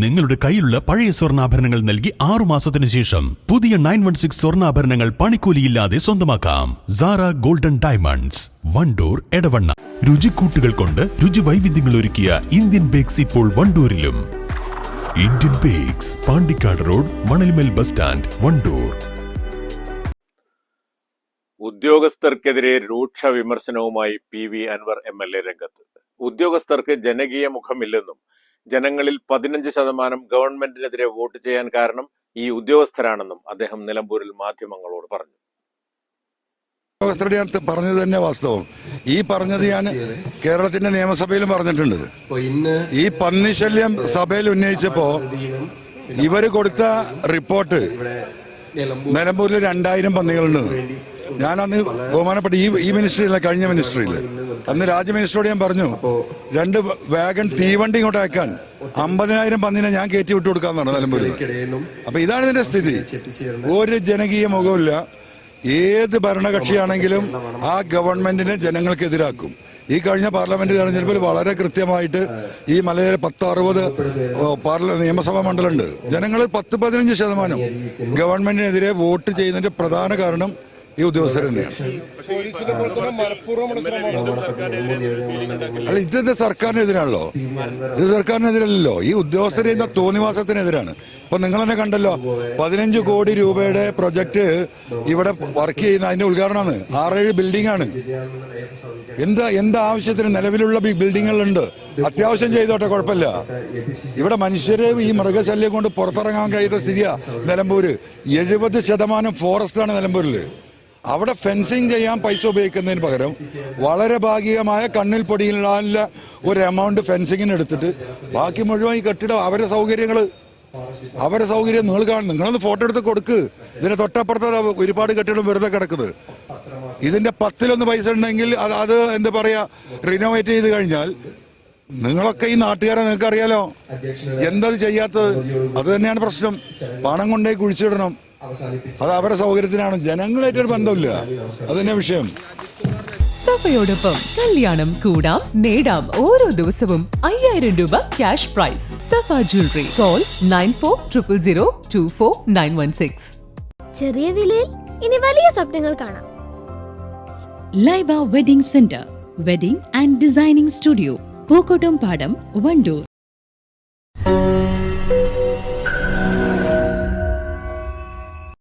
നിങ്ങളുടെ കയ്യിലുള്ള പഴയ സ്വർണാഭരണങ്ങൾ നൽകി ആറു മാസത്തിന് ശേഷം പുതിയ നയൻ വൺ സിക്സ് സ്വർണാഭരണങ്ങൾ പണിക്കൂലിയില്ലാതെ സ്വന്തമാക്കാം. Sara golden diamonds Wandoor Edavanna. രുചിക്കൂട്ടുകൾ കൊണ്ട് രുചി വൈവിധ്യങ്ങൾ ഒരുക്കിയ ഇന്ത്യൻ ബേക്സ് ഇപ്പോൾ വണ്ടൂരിലും. Indian bakes Pandikkad road Manalimal bus stand Wandoor. ഉദ്യോഗസ്ഥർക്കെതിരെ രൂക്ഷ വിമർശനവുമായി P V Anwar M L A രംഗത്ത്. ഉദ്യോഗസ്ഥർക്ക് ജനകീയ മുഖമില്ലെന്നും ജനങ്ങളിൽ പതിനഞ്ച് ശതമാനം ഗവൺമെന്റിനെതിരെ വോട്ട് ചെയ്യാൻ കാരണം ഈ ഉദ്യോഗസ്ഥരാണെന്നും അദ്ദേഹം നിലമ്പൂരിൽ മാധ്യമങ്ങളോട് പറഞ്ഞു. ഉദ്യോഗസ്ഥരുടെ അടുത്ത് പറഞ്ഞത് തന്നെ വാസ്തവം. ഈ പറഞ്ഞത് ഞാൻ കേരളത്തിന്റെ നിയമസഭയിലും പറഞ്ഞിട്ടുണ്ട്. ഈ പന്നിശല്യം സഭയിൽ ഉന്നയിച്ചപ്പോ ഇവർ കൊടുത്ത റിപ്പോർട്ട് നിലമ്പൂരിൽ രണ്ടായിരം പന്നികളുണ്ട്. ഞാൻ അന്ന് ബഹുമാനപ്പെട്ട ഈ ഈ മിനിസ്ട്രിയില്ല കഴിഞ്ഞ മിനിസ്ട്രിയിൽ അന്ന് രാജ്യ മിനിസ്റ്ററോട് ഞാൻ പറഞ്ഞു രണ്ട് വാഗൺ തീവണ്ടി ഇങ്ങോട്ട് അയക്കാൻ അമ്പതിനായിരം പന്നിനെ ഞാൻ കയറ്റി വിട്ടു കൊടുക്കാന്നാണ് നിലമ്പൂരിൽ അപ്പൊ ഇതാണ് ഇതിന്റെ സ്ഥിതി. ഒരു ജനകീയ മുഖമില്ല ഏത് ഭരണകക്ഷിയാണെങ്കിലും ആ ഗവൺമെന്റിനെ ജനങ്ങൾക്കെതിരാക്കും ഈ കഴിഞ്ഞ പാർലമെന്റ് തെരഞ്ഞെടുപ്പിൽ വളരെ കൃത്യമായിട്ട് ഈ മലയിലെ പത്ത് അറുപത് നിയമസഭാ മണ്ഡലമുണ്ട്. ജനങ്ങൾ പത്ത് പതിനഞ്ച് ശതമാനം ഗവൺമെന്റിനെതിരെ വോട്ട് ചെയ്യുന്നതിന്റെ പ്രധാന കാരണം ഈ ഉദ്യോഗസ്ഥർ തന്നെയാണ് അല്ല ഇത് സർക്കാരിനെതിരാണല്ലോ. ഇത് സർക്കാരിനെതിരല്ലോ ഈ ഉദ്യോഗസ്ഥരെ ചെയ്യുന്ന തോന്നിവാസത്തിനെതിരാണ്. ഇപ്പൊ നിങ്ങൾ തന്നെ കണ്ടല്ലോ പതിനഞ്ച് കോടി രൂപയുടെ പ്രൊജക്ട് ഇവിടെ വർക്ക് ചെയ്യുന്ന അതിന്റെ ഉദ്ഘാടനമാണ്. ആറേഴ് ബിൽഡിംഗ് ആണ് എന്താ എന്താ ആവശ്യത്തിന് നിലവിലുള്ള ബിൽഡിങ്ങുകളുണ്ട്? അത്യാവശ്യം ചെയ്തോട്ടെ കുഴപ്പമില്ല. ഇവിടെ മനുഷ്യരെ ഈ മൃഗശല്യം കൊണ്ട് പുറത്തിറങ്ങാൻ കഴിയാത്ത സ്ഥിതിയാ നിലമ്പൂര്. എഴുപത് ശതമാനം ഫോറസ്റ്റ് ആണ് നിലമ്പൂരിൽ. അവിടെ ഫെൻസിങ് ചെയ്യാൻ പൈസ ഉപയോഗിക്കുന്നതിന് പകരം വളരെ ഭാഗികമായ കണ്ണിൽ പൊടിയിലുള്ള ഒരു എമൗണ്ട് ഫെൻസിങ്ങിന് എടുത്തിട്ട് ബാക്കി മുഴുവൻ ഈ കെട്ടിടം അവരുടെ സൗകര്യങ്ങൾ അവരുടെ സൗകര്യം നിങ്ങൾ കാണും. നിങ്ങളൊന്ന് ഫോട്ടോ എടുത്ത് കൊടുക്ക്. ഇതിന്റെ തൊട്ടപ്പുറത്ത് ഒരുപാട് കെട്ടിടം വെറുതെ കിടക്കുന്നത്. ഇതിന്റെ പത്തിലൊന്ന് പൈസ ഉണ്ടെങ്കിൽ അത് അത് എന്താ പറയാ റിനോവേറ്റ് ചെയ്ത് കഴിഞ്ഞാൽ നിങ്ങളൊക്കെ ഈ നാട്ടുകാരെ നിങ്ങൾക്ക് അറിയാലോ എന്തത് ചെയ്യാത്തത്? അത് തന്നെയാണ് പ്രശ്നം. പണം കൊണ്ടേ കുഴിച്ചിടണം. അത് അവരുടെ സൗകര്യത്തിനാണ്. ജനങ്ങളായിട്ടൊരു ബന്ധമില്ല. അത് തന്നെ വിഷയം. സഫയോടൊപ്പം കല്യാണം കൂടാം നേടാം. ഓരോ ദിവസവും അയ്യായിരം രൂപ cash prize Safa jewellery call nine four triple zero two four nine one six. ചെറിയ വിലയിൽ ഇനി വലിയ സ്വപ്നങ്ങൾ കാണാം. Laiba wedding centre wedding and designing studio Pookkottumpadam Wandoor.